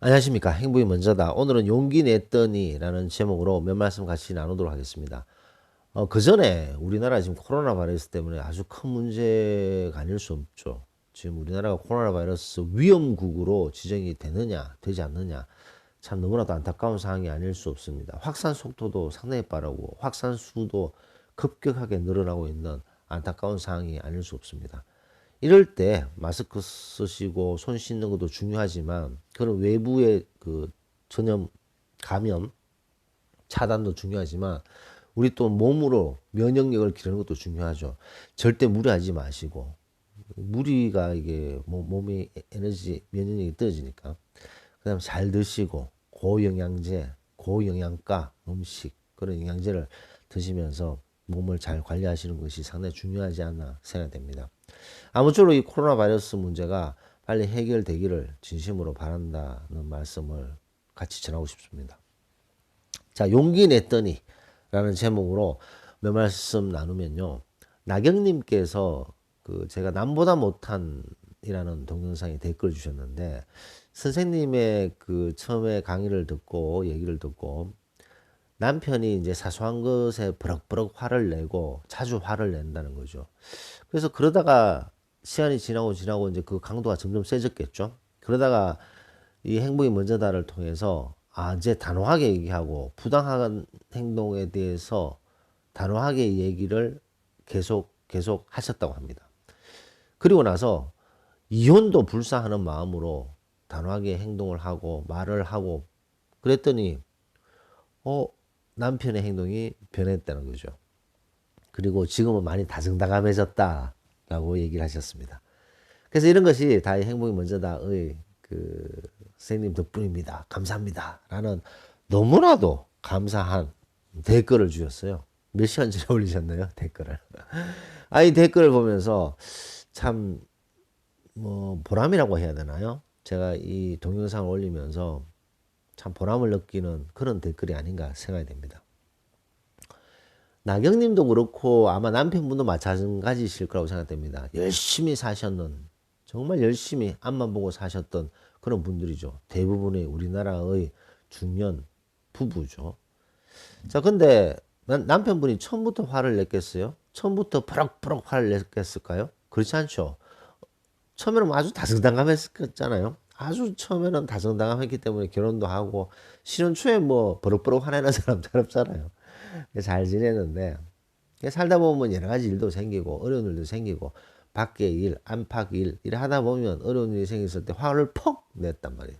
안녕하십니까. 행복이 먼저다. 오늘은 용기 냈더니 라는 제목으로 몇 말씀 같이 나누도록 하겠습니다. 어, 그 전에 우리나라 지금 코로나 바이러스 때문에 아주 큰 문제가 아닐 수 없죠. 지금 우리나라가 코로나 바이러스 위험국으로 지정이 되느냐, 되지 않느냐. 참 너무나도 안타까운 상황이 아닐 수 없습니다. 확산 속도도 상당히 빠르고 확산 수도 급격하게 늘어나고 있는 안타까운 상황이 아닐 수 없습니다. 이럴 때 마스크 쓰시고 손 씻는 것도 중요하지만 그런 외부의 그 전염 감염 차단도 중요하지만 우리 또 몸으로 면역력을 기르는 것도 중요하죠. 절대 무리하지 마시고 무리가 이게 몸의 에너지 면역력이 떨어지니까 그다음 잘 드시고 고영양제, 고영양가 음식 그런 영양제를 드시면서 몸을 잘 관리하시는 것이 상당히 중요하지 않나 생각됩니다. 아무쪼록 이 코로나 바이러스 문제가 빨리 해결되기를 진심으로 바란다는 말씀을 같이 전하고 싶습니다. 자, 용기 냈더니 라는 제목으로 몇 말씀 나누면요. 나경님께서 그 제가 남보다 못한 이라는 동영상에 댓글 주셨는데 선생님의 그 처음에 강의를 듣고 얘기를 듣고 남편이 이제 사소한 것에 버럭버럭 화를 내고 자주 화를 낸다는 거죠. 그래서 그러다가 시간이 지나고 지나고 이제 그 강도가 점점 세졌겠죠. 그러다가 이 행복이 먼저다를 통해서 아 이제 단호하게 얘기하고 부당한 행동에 대해서 단호하게 얘기를 계속 계속 하셨다고 합니다. 그리고 나서 이혼도 불사하는 마음으로 단호하게 행동을 하고 말을 하고 그랬더니 어 남편의 행동이 변했다는 거죠. 그리고 지금은 많이 다정다감해졌다라고 얘기를 하셨습니다. 그래서 이런 것이 다의 행복이 먼저다의 그 선생님 덕분입니다. 감사합니다. 라는 너무나도 감사한 댓글을 주셨어요. 몇 시간 전에 올리셨나요? 댓글을. 아, 이 댓글을 보면서 참, 뭐, 보람이라고 해야 되나요? 제가 이 동영상을 올리면서 참 보람을 느끼는 그런 댓글이 아닌가 생각이 됩니다. 나경님도 그렇고 아마 남편분도 마찬가지실 거라고 생각됩니다. 열심히 사셨는 정말 열심히 앞만 보고 사셨던 그런 분들이죠. 대부분의 우리나라의 중년 부부죠. 자, 근데 남편분이 처음부터 화를 냈겠어요? 처음부터 버럭버럭 화를 냈겠을까요? 그렇지 않죠. 처음에는 아주 다정다감했었잖아요. 아주 처음에는 다정다감했기 때문에 결혼도 하고 신혼 초에 뭐 버럭버럭 화내는 사람 잘 없잖아요. 잘 지내는데 살다 보면 여러 가지 일도 생기고 어려운 일도 생기고 밖에 일, 안팎 일, 일 하다 보면 어려운 일이 생겼을 때 화를 퍽 냈단 말이에요.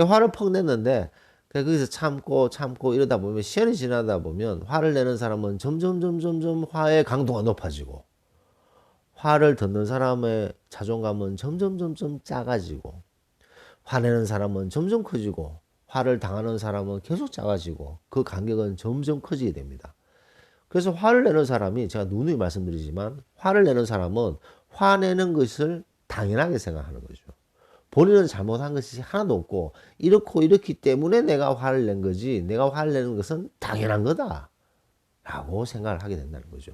화를 퍽 냈는데 거기서 참고 참고 이러다 보면 시간이 지나다 보면 화를 내는 사람은 점점 점점 점 화의 강도가 높아지고 화를 듣는 사람의 자존감은 점점 점점 작아지고 화내는 사람은 점점 커지고 화를 당하는 사람은 계속 작아지고 그 간격은 점점 커지게 됩니다. 그래서 화를 내는 사람이 제가 누누이 말씀드리지만 화를 내는 사람은 화내는 것을 당연하게 생각하는 거죠. 본인은 잘못한 것이 하나도 없고 이렇고 이렇기 때문에 내가 화를 낸 거지 내가 화를 내는 것은 당연한 거다 라고 생각을 하게 된다는 거죠.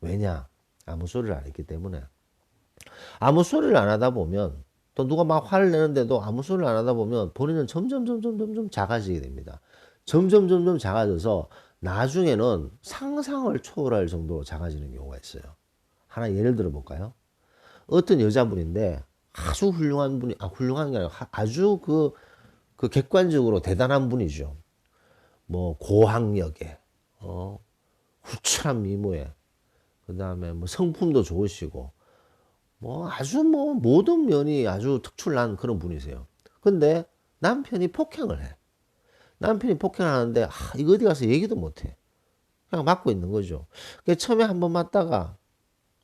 왜냐? 아무 소리를 안 했기 때문에 아무 소리를 안 하다 보면 또 누가 막 화를 내는데도 아무 소리를 안 하다 보면 본인은 점점 점점 점점 작아지게 됩니다. 점점 점점 작아져서 나중에는 상상을 초월할 정도로 작아지는 경우가 있어요. 하나 예를 들어 볼까요? 어떤 여자분인데 아주 훌륭한 분이 아 훌륭한 게 아니라 아주 그, 그 객관적으로 대단한 분이죠. 뭐 고학력에 어 후출한 미모에 그 다음에 뭐 성품도 좋으시고 뭐 아주 뭐 모든 면이 아주 특출난 그런 분이세요. 근데 남편이 폭행을 해. 남편이 폭행을 하는데 아, 이거 어디 가서 얘기도 못 해. 그냥 맞고 있는 거죠. 처음에 한 번 맞다가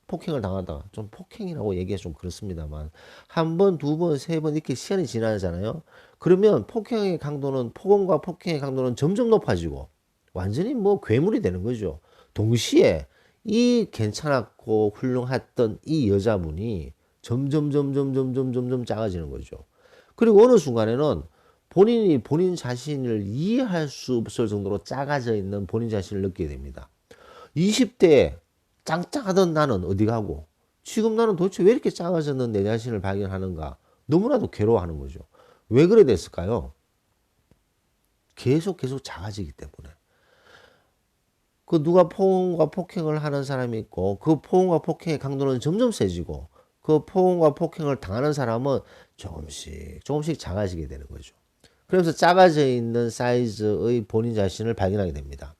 폭행을 당하다가 좀 폭행이라고 얘기해 좀 그렇습니다만 한 번, 두 번, 세 번 이렇게 시간이 지나잖아요. 그러면 폭행의 강도는 폭언과 폭행의 강도는 점점 높아지고 완전히 뭐 괴물이 되는 거죠. 동시에 이 괜찮았고 훌륭했던 이 여자분이 점점 점점 점점 점점 작아지는 거죠. 그리고 어느 순간에는 본인이 본인 자신을 이해할 수 없을 정도로 작아져 있는 본인 자신을 느끼게 됩니다. 20대에 짱짱하던 나는 어디 가고 지금 나는 도대체 왜 이렇게 작아졌는 내 자신을 발견하는가 너무나도 괴로워하는 거죠. 왜 그래 됐을까요? 계속 계속 작아지기 때문에. 그 누가 포옹과 폭행을 하는 사람이 있고 그 포옹과 폭행의 강도는 점점 세지고 그 포옹과 폭행을 당하는 사람은 조금씩 조금씩 작아지게 되는 거죠. 그래서 작아져 있는 사이즈의 본인 자신을 발견하게 됩니다.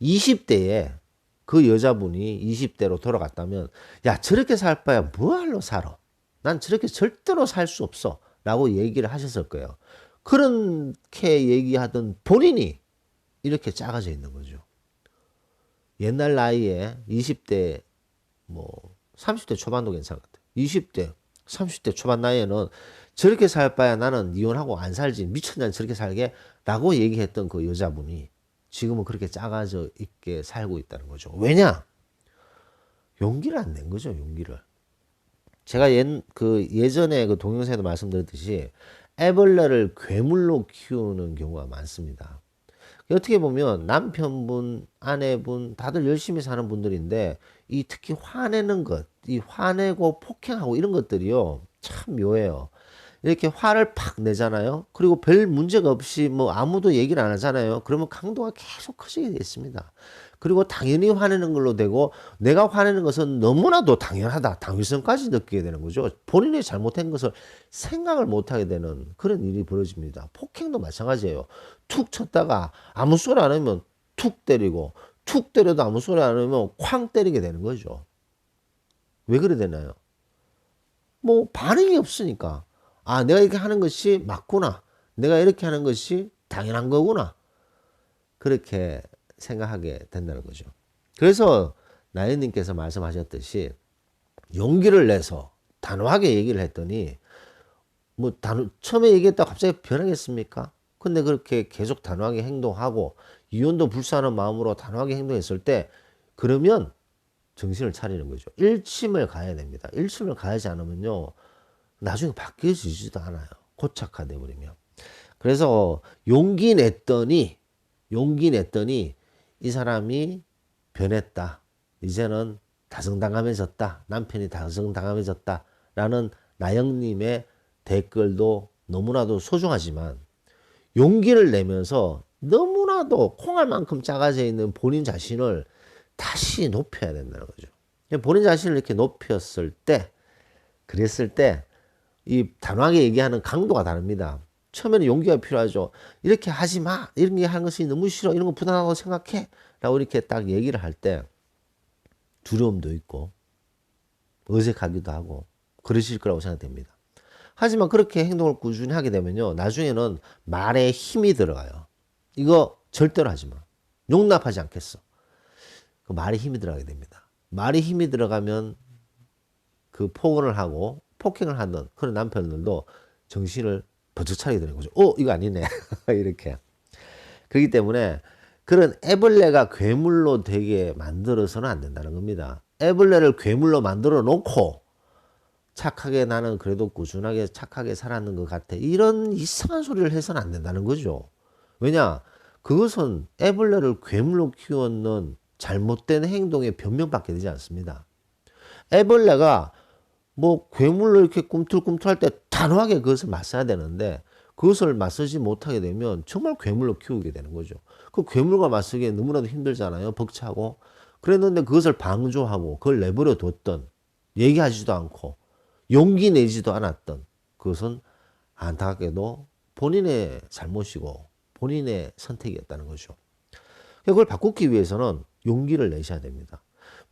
20대에 그 여자분이 20대로 돌아갔다면 야 저렇게 살 바야 뭐할로 살아? 난 저렇게 절대로 살 수 없어 라고 얘기를 하셨을 거예요. 그렇게 얘기하던 본인이 이렇게 작아져 있는 거죠. 옛날 나이에 20대 뭐 30대 초반도 같아요. 20대, 30대 초반 나이에는 저렇게 살 바야 나는 이혼하고 안 살지 미쳤냐 저렇게 살게 라고 얘기했던 그 여자분이 지금은 그렇게 작아져 있게 살고 있다는 거죠. 왜냐? 용기를 안 낸 거죠, 용기를. 제가 옛, 그 예전에 그 동영상에도 말씀드렸듯이 애벌레를 괴물로 키우는 경우가 많습니다. 어떻게 보면 남편분, 아내분 다들 열심히 사는 분들인데 이 특히 화내는 것, 이 화내고 폭행하고 이런 것들이요 참 묘해요. 이렇게 화를 팍 내잖아요. 그리고 별 문제가 없이 뭐 아무도 얘기를 안 하잖아요. 그러면 강도가 계속 커지게 돼 있습니다. 그리고 당연히 화내는 걸로 되고 내가 화내는 것은 너무나도 당연하다. 당위성까지 느끼게 되는 거죠. 본인이 잘못한 것을 생각을 못하게 되는 그런 일이 벌어집니다. 폭행도 마찬가지예요. 툭 쳤다가 아무 소리 안 하면 툭 때리고 툭 때려도 아무 소리 안 하면 쾅 때리게 되는 거죠. 왜 그래 되나요? 뭐 반응이 없으니까. 아, 내가 이렇게 하는 것이 맞구나. 내가 이렇게 하는 것이 당연한 거구나. 그렇게 생각하게 된다는 거죠. 그래서 나연님께서 말씀하셨듯이 용기를 내서 단호하게 얘기를 했더니 뭐 단, 처음에 얘기했다가 갑자기 변하겠습니까? 근데 그렇게 계속 단호하게 행동하고 이혼도 불사하는 마음으로 단호하게 행동했을 때 그러면 정신을 차리는 거죠. 일침을 가야 됩니다. 일침을 가야지 않으면요. 나중에 바뀌어지지도 않아요. 고착화돼 버리면. 그래서 용기 냈더니 용기 냈더니 이 사람이 변했다. 이제는 다정당함해졌다. 남편이 다정당함해졌다. 라는 나영님의 댓글도 너무나도 소중하지만 용기를 내면서 너무나도 콩알 만큼 작아져 있는 본인 자신을 다시 높여야 된다는 거죠. 본인 자신을 이렇게 높였을 때, 그랬을 때, 이 단호하게 얘기하는 강도가 다릅니다. 처음에는 용기가 필요하죠. 이렇게 하지 마. 이런 게 하는 것이 너무 싫어. 이런 거 부담하다고 생각해. 라고 이렇게 딱 얘기를 할 때 두려움도 있고 어색하기도 하고 그러실 거라고 생각됩니다. 하지만 그렇게 행동을 꾸준히 하게 되면요. 나중에는 말에 힘이 들어가요. 이거 절대로 하지 마. 용납하지 않겠어. 그 말에 힘이 들어가게 됩니다. 말에 힘이 들어가면 그 폭언을 하고 폭행을 하는 그런 남편들도 정신을 버쩍 차리게 되는 거죠. 어, 이거 아니네. 이렇게. 그렇기 때문에 그런 애벌레가 괴물로 되게 만들어서는 안 된다는 겁니다. 애벌레를 괴물로 만들어 놓고 착하게 나는 그래도 꾸준하게 착하게 살았는 것 같아. 이런 이상한 소리를 해서는 안 된다는 거죠. 왜냐? 그것은 애벌레를 괴물로 키웠는 잘못된 행동의 변명밖에 되지 않습니다. 애벌레가 뭐 괴물로 이렇게 꿈틀꿈틀할 때 단호하게 그것을 맞서야 되는데 그것을 맞서지 못하게 되면 정말 괴물로 키우게 되는 거죠. 그 괴물과 맞서기에 너무나도 힘들잖아요. 벅차고. 그랬는데 그것을 방조하고 그걸 내버려 뒀던 얘기하지도 않고 용기 내지도 않았던 그것은 안타깝게도 본인의 잘못이고 본인의 선택이었다는 거죠. 그걸 바꾸기 위해서는 용기를 내셔야 됩니다.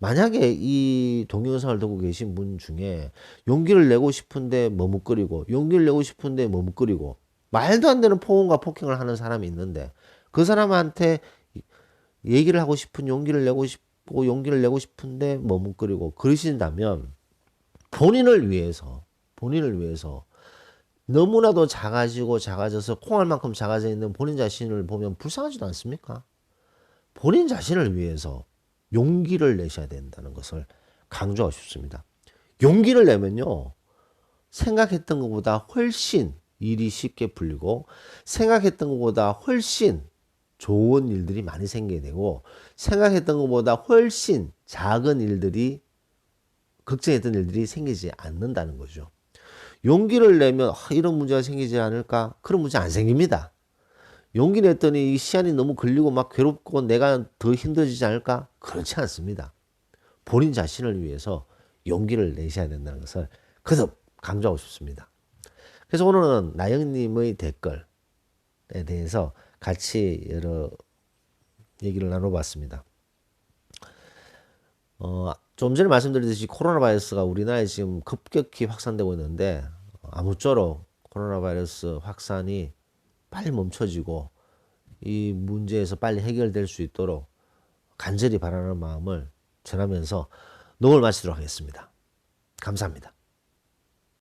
만약에 이 동영상을 듣고 계신 분 중에 용기를 내고 싶은데 머뭇거리고 용기를 내고 싶은데 머뭇거리고 말도 안 되는 폭언과 폭행을 하는 사람이 있는데 그 사람한테 얘기를 하고 싶은 용기를 내고 싶고 용기를 내고 싶은데 머뭇거리고 그러신다면 본인을 위해서 본인을 위해서 너무나도 작아지고 작아져서 콩알 만큼 작아져 있는 본인 자신을 보면 불쌍하지도 않습니까? 본인 자신을 위해서 용기를 내셔야 된다는 것을 강조하고 싶습니다. 용기를 내면요. 생각했던 것보다 훨씬 일이 쉽게 풀리고 생각했던 것보다 훨씬 좋은 일들이 많이 생기게 되고 생각했던 것보다 훨씬 작은 일들이 걱정했던 일들이 생기지 않는다는 거죠. 용기를 내면 아, 이런 문제가 생기지 않을까? 그런 문제 안 생깁니다. 용기 냈더니 이 시간이 너무 걸리고 막 괴롭고 내가 더 힘들어지지 않을까? 그렇지 않습니다. 본인 자신을 위해서 용기를 내셔야 된다는 것을 거듭 강조하고 싶습니다. 그래서 오늘은 나영님의 댓글에 대해서 같이 여러 얘기를 나눠봤습니다. 어, 좀 전에 말씀드렸듯이 코로나 바이러스가 우리나라에 지금 급격히 확산되고 있는데 아무쪼록 코로나 바이러스 확산이 빨리 멈춰지고 이 문제에서 빨리 해결될 수 있도록 간절히 바라는 마음을 전하면서 녹을 마치도록 하겠습니다. 감사합니다.